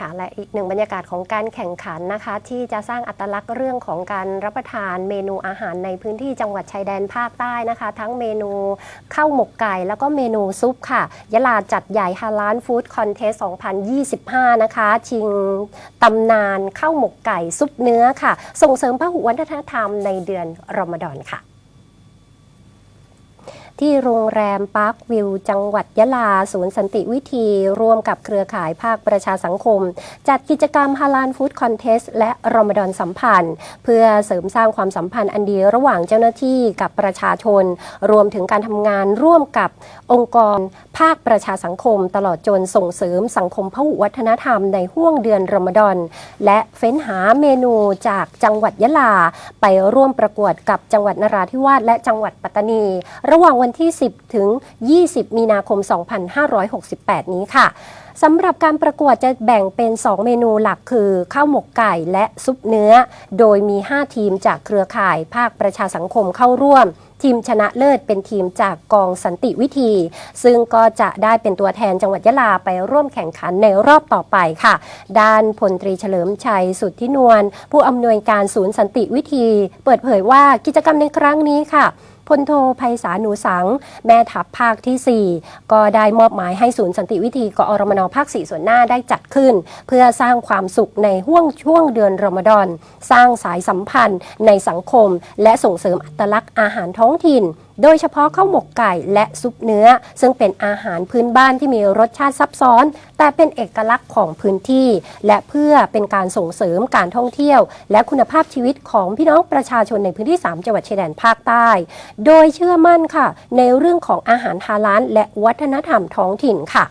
ค่ะและอีกหนึ่งบรรยากาศของการแข่งขันนะคะ ที่จะสร้างอัตลักษณ์เรื่องของการรับประทานเมนูอาหารในพื้นที่จังหวัดชายแดนภาคใต้นะคะ ทั้งเมนูข้าวหมกไก่แล้วก็เมนูซุปค่ะ ยะลาจัดใหญ่ฮาลานฟู้ดคอนเทส2025 นะคะ ชิงตำนานข้าวหมกไก่ซุปเนื้อค่ะ ส่งเสริมพหุวัฒนธรรมในเดือนรอมฎอนค่ะ ที่โรงแรมปาร์ควิว จังหวัดยะลา ศูนย์สันติวิธี ร่วมกับเครือข่ายภาคประชาสังคม จัดกิจกรรมฮาลานฟู้ดคอนเทสและรอมฎอนสัมพันธ์ เพื่อเสริมสร้างความสัมพันธ์อันดีระหว่างเจ้าหน้าที่กับประชาชน รวมถึงการทำงานร่วมกับองค์กร ภาคประชาสังคม ตลอดจนส่งเสริมสังคมพหุวัฒนธรรมในห่วงเดือนรอมฎอนและเฟ้นหาเมนูจากจังหวัดยะลา ไปร่วมประกวดกับจังหวัดนราธิวาสและจังหวัดปัตตานี ระหว่างวันที่ 10 ถึง 20 มีนาคม 2568 นี้ค่ะสำหรับการประกวดจะแบ่งเป็น 2 เมนูหลักคือข้าวหมกไก่และซุปเนื้อ โดยมี 5 ทีมจากเครือข่ายภาคประชาสังคมเข้าร่วม ทีมชนะเลิศเป็นทีมจากกองสันติวิธี ซึ่งก็จะได้เป็นตัวแทนจังหวัดยะลาไปร่วมแข่งขันในรอบต่อไปค่ะ ด้านพลตรีเฉลิมชัยสุทธินวลผู้อำนวยการศูนย์สันติวิธี เปิดเผยว่ากิจกรรมในครั้งนี้ค่ะ พลโทไพศาลหนูสัง แม่ทัพภาคที่ 4 ก็ได้มอบหมายให้ศูนย์สันติวิธีกอรมนภาค 4 ส่วนหน้าได้จัดขึ้น เพื่อสร้างความสุขในห่วงช่วงเดือนรอมฎอน สร้างสายสัมพันธ์ในสังคม และส่งเสริมอัตลักษณ์อาหารท้องถิ่น โดยเฉพาะข้าวหมกไก่และซุปเนื้อ ซึ่งเป็นอาหารพื้นบ้านที่มีรสชาติซับซ้อน แต่เป็นเอกลักษณ์ของพื้นที่ และเพื่อเป็นการส่งเสริมการท่องเที่ยว และคุณภาพชีวิตของพี่น้องประชาชนในพื้นที่ 3 จังหวัดชายแดนภาคใต้ โดยเชื่อมั่นค่ะ ในเรื่องของอาหารฮาลาลและวัฒนธรรมท้องถิ่นค่ะ